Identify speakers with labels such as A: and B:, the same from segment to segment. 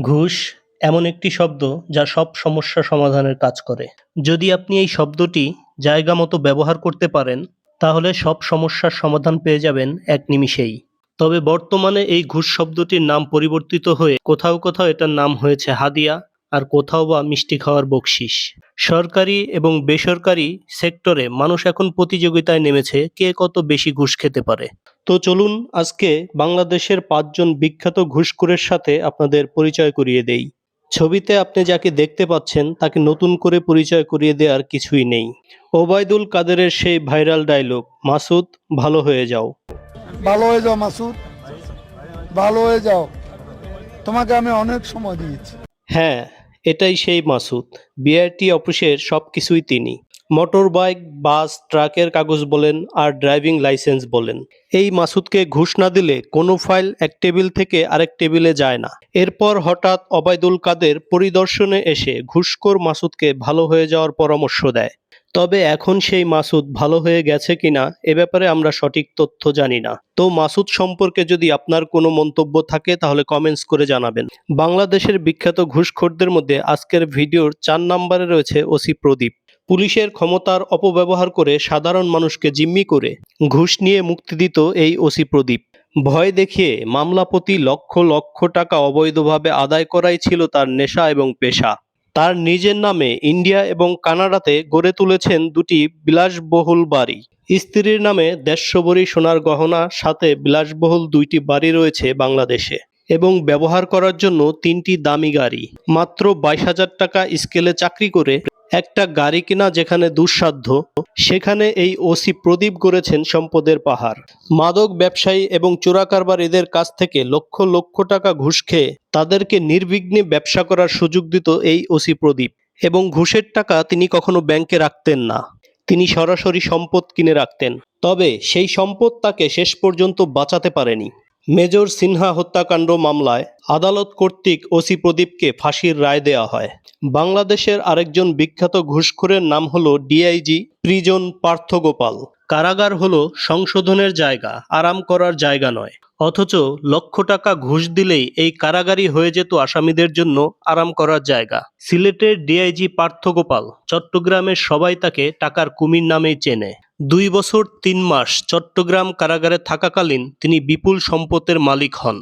A: ঘুষ এমন একটি শব্দ যা সব সমস্যা সমাধানের কাজ করে। যদি আপনি এই শব্দটি জায়গা মতো ব্যবহার করতে পারেন, তাহলে সব সমস্যার সমাধান পেয়ে যাবেন এক নিমিষেই। তবে বর্তমানে এই ঘুষ শব্দটির নাম পরিবর্তিত হয়ে কোথাও কোথাও এটার নাম হয়েছে হাদিয়া। আর কোথাও বা মিষ্টি খাওয়ার বকশিস। সরকারি এবং বেসরকারি সেক্টরে মানুষ এখন প্রতিযোগিতায় নেমেছে কে কত বেশি ঘুষ খেতে পারে। তো চলুন আজকে বাংলাদেশের পাঁচজন বিখ্যাত ঘুষখোরের সাথে আপনাদের পরিচয় করিয়ে দেই। ছবিতে আপনি যাকে দেখতে পাচ্ছেন তাকে নতুন করে পরিচয় করিয়ে দেওয়ার কিছুই নেই। ওবায়দুল কাদেরের সেই ভাইরাল ডায়লগ মাসুদ ভালো হয়ে যাও।
B: ভালো হয়ে যাও মাসুদ। ভালো হয়ে যাও। তোমাকে আমি অনেক সময় দিয়েছি।
A: হ্যাঁ এটাই সেই মাসুদ। বিআরটি অফিসের সব কিছুই তিনি। মোটর বাইক বাস, ট্রাকের কাগজ বলেন আর ড্রাইভিং লাইসেন্স বলেন। এই মাসুদকে ঘুষ না দিলে কোনো ফাইল এক টেবিল থেকে আরেক টেবিলে যায় না। এরপর হঠাৎ অবায়দুল কাদের পরিদর্শনে এসে ঘুষখোর মাসুদকে ভালো হয়ে যাওয়ার পরামর্শ দেয়। তবে এখন সেই মাসুদ ভালো হয়ে গেছে কিনা, এ ব্যাপারে আমরা সঠিক তথ্য জানি না। তো মাসুদ সম্পর্কে যদি আপনার কোনো মন্তব্য থাকে, তাহলে কমেন্টস করে জানাবেন। বাংলাদেশের বিখ্যাত ঘুষখোরদের মধ্যে আজকের ভিডিওর চার নম্বরে রয়েছে ওসি প্রদীপ। পুলিশের ক্ষমতার অপব্যবহার করে সাধারণ মানুষকে জিম্মি করে ঘুষ নিয়ে মুক্তি দিত এই ওসি প্রদীপ। ভয় দেখিয়ে মামলাপতি লক্ষ লক্ষ টাকা অবৈধভাবে আদায় করাই ছিল তার নেশা এবং পেশা। তার নিজের নামে ইন্ডিয়া এবং কানাডাতে গড়ে তুলেছেন দুটি বিলাসবহুল বাড়ি। স্ত্রীর নামে দেড়শো সোনার গহনা, সাথে বিলাসবহুল দুইটি বাড়ি রয়েছে বাংলাদেশে এবং ব্যবহার করার জন্য তিনটি দামি গাড়ি। মাত্র বাইশ হাজার টাকা স্কেলে চাকরি করে একটা গাড়ি কিনা যেখানে দুঃসাধ্য, সেখানে এই ওসি প্রদীপ গড়েছেন সম্পদের পাহাড়। মাদক ব্যবসায়ী এবং চোরাকারবারীদের কাছ থেকে লক্ষ লক্ষ টাকা ঘুষ খেয়ে তাদেরকে নির্বিঘ্নে ব্যবসা করার সুযোগ দিত এই ওসি প্রদীপ। এবং ঘুষের টাকা তিনি কখনো ব্যাংকে রাখতেন না। তিনি সরাসরি সম্পদ কিনে রাখতেন। তবে সেই সম্পদ তাকে শেষ পর্যন্ত বাঁচাতে পারেনি। মেজর সিনহা হত্যাকাণ্ড মামলায় আদালত কর্তৃক ওসি প্রদীপকে ফাঁসির রায় দেওয়া হয়। বাংলাদেশের আরেকজন বিখ্যাত ঘুষখোরের নাম হলো ডিআইজি প্রিজন পার্থগোপাল। কারাগার হলো সংশোধনের জায়গা, আরাম করার জায়গা নয়। অথচ লক্ষ টাকা ঘুষ দিলেই এই কারাগারই হয়ে যেত আসামিদের জন্য আরাম করার জায়গা। সিলেটের ডিআইজি পার্থগোপাল চট্টগ্রামের সবাই তাকে টাকার কুমির নামেই চেনে। দুই বছর তিন মাস চট্টগ্রাম কারাগারে থাকাকালীন তিনি বিপুল সম্পদের মালিক হন।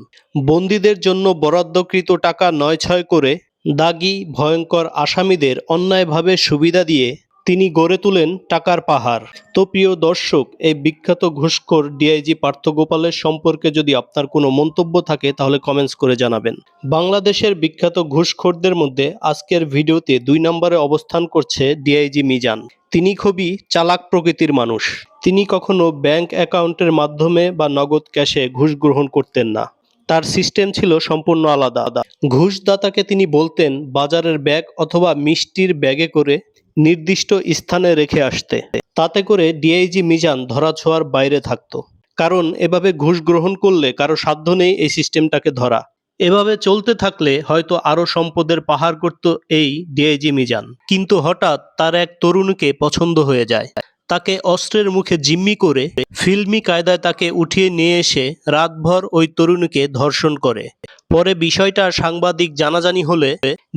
A: বন্দীদের জন্য বরাদ্দকৃত টাকা নয় ছয় করে দাগি, ভয়ঙ্কর আসামিদের অন্যায়ভাবে সুবিধা দিয়ে তিনি গড়ে তোলেন টাকার পাহাড়। তো প্রিয় দর্শক, এই বিখ্যাত ঘুষখোর ডিআইজি পার্থগোপালের সম্পর্কে যদি আপনার কোনো মন্তব্য থাকে, তাহলে কমেন্টস করে জানাবেন। বাংলাদেশের বিখ্যাত ঘুষখোরদের মধ্যে আজকের ভিডিওতে দুই নম্বরে অবস্থান করছে ডিআইজি মিজান। তিনি খুবই চালাক প্রকৃতির মানুষ। তিনি কখনো ব্যাংক অ্যাকাউন্টের মাধ্যমে বা নগদ ক্যাশে ঘুষ গ্রহণ করতেন না। তার সিস্টেম ছিল সম্পূর্ণ আলাদা। ঘুষদাতাকে তিনি বলতেন, বাজারের ব্যাগ অথবা মিষ্টির ব্যাগে করে নির্দিষ্ট স্থানে রেখে আসতে। তাতে করে ডিআইজি মিজান ধরাছোঁয়ার বাইরে থাকত। কারণ এভাবে ঘুষ গ্রহণ করলে কারও সাধ্য নেই এই সিস্টেমটাকে ধরা। এভাবে চলতে থাকলে হয়তো আরও সম্পদের পাহাড় করত এই ডিআইজি মিজান। কিন্তু হঠাৎ তার এক তরুণকে পছন্দ হয়ে যায়। তাকে অস্ত্রের মুখে জিম্মি করে ফিল্মি কায়দায় তাকে উঠিয়ে নিয়ে এসে রাতভর ওই তরুণীকে ধর্ষণ করে। পরে বিষয়টা সাংবাদিক জানাজানি হলে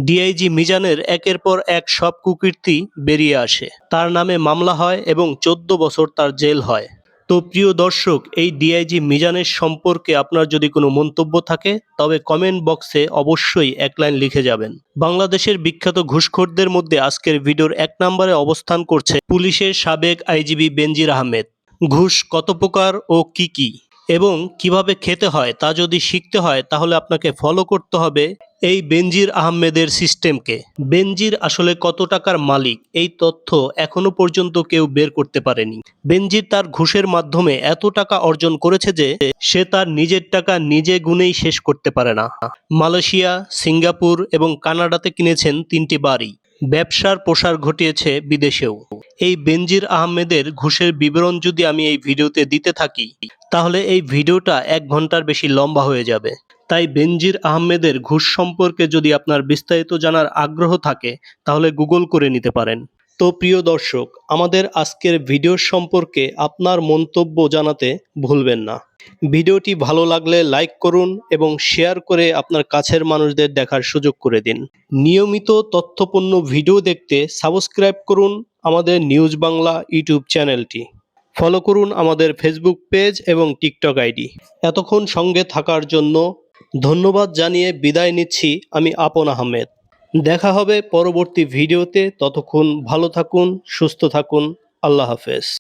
A: ডিআইজি মিজানের একের পর এক সব কুকীর্তি বেরিয়ে আসে। তার নামে মামলা হয় এবং চোদ্দ বছর তার জেল হয়। তো প্রিয় দর্শক, এই ডিআইজি মিজানের সম্পর্কে আপনার যদি কোনো মন্তব্য থাকে, তবে কমেন্ট বক্সে অবশ্যই এক লাইন লিখে যাবেন। বাংলাদেশের বিখ্যাত ঘুষখোরদের মধ্যে আজকের ভিডিওর এক নম্বরে অবস্থান করছে পুলিশের সাবেক আইজিবি বেনজির আহমেদ। ঘুষ কত প্রকার ও কি কি? এবং কীভাবে খেতে হয় তা যদি শিখতে হয়, তাহলে আপনাকে ফলো করতে হবে এই বেনজির আহমেদের সিস্টেমকে। বেনজির আসলে কত টাকার মালিক? এই তথ্য এখনও পর্যন্ত কেউ বের করতে পারেনি। বেনজির তার ঘুষের মাধ্যমে এত টাকা অর্জন করেছে যে সে তার নিজের টাকা নিজে গুনেই শেষ করতে পারে না। মালয়েশিয়া, সিঙ্গাপুর এবং কানাডাতে কিনেছেন তিনটি বাড়ি। ব্যবসার প্রসার ঘটিয়েছে বিদেশেও। এই বেনজির আহমেদের ঘুষের বিবরণ যদি আমি এই ভিডিওতে দিতে থাকি, তাহলে এই ভিডিওটা এক ঘণ্টার বেশি লম্বা হয়ে যাবে। তাই বেনজির আহমেদের ঘুষ সম্পর্কে যদি আপনার বিস্তারিত জানার আগ্রহ থাকে, তাহলে গুগল করে নিতে পারেন। তো প্রিয় দর্শক, আমাদের আজকের ভিডিও সম্পর্কে আপনার মন্তব্য জানাতে ভুলবেন না। ভিডিওটি ভালো লাগলে লাইক করুন এবং শেয়ার করে আপনার কাছের মানুষদের দেখার সুযোগ করে দিন। নিয়মিত তথ্যপূর্ণ ভিডিও দেখতে সাবস্ক্রাইব করুন আমাদের নিউজ বাংলা ইউটিউব চ্যানেলটি। ফলো করুন আমাদের ফেসবুক পেজ এবং টিকটক আইডি। এতক্ষণ সঙ্গে থাকার জন্য ধন্যবাদ জানিয়ে বিদায় নিচ্ছি আমি আপন আহমেদ। দেখা হবে পরবর্তী ভিডিওতে। ততক্ষণ ভালো থাকুন, সুস্থ থাকুন। আল্লাহ হাফেজ।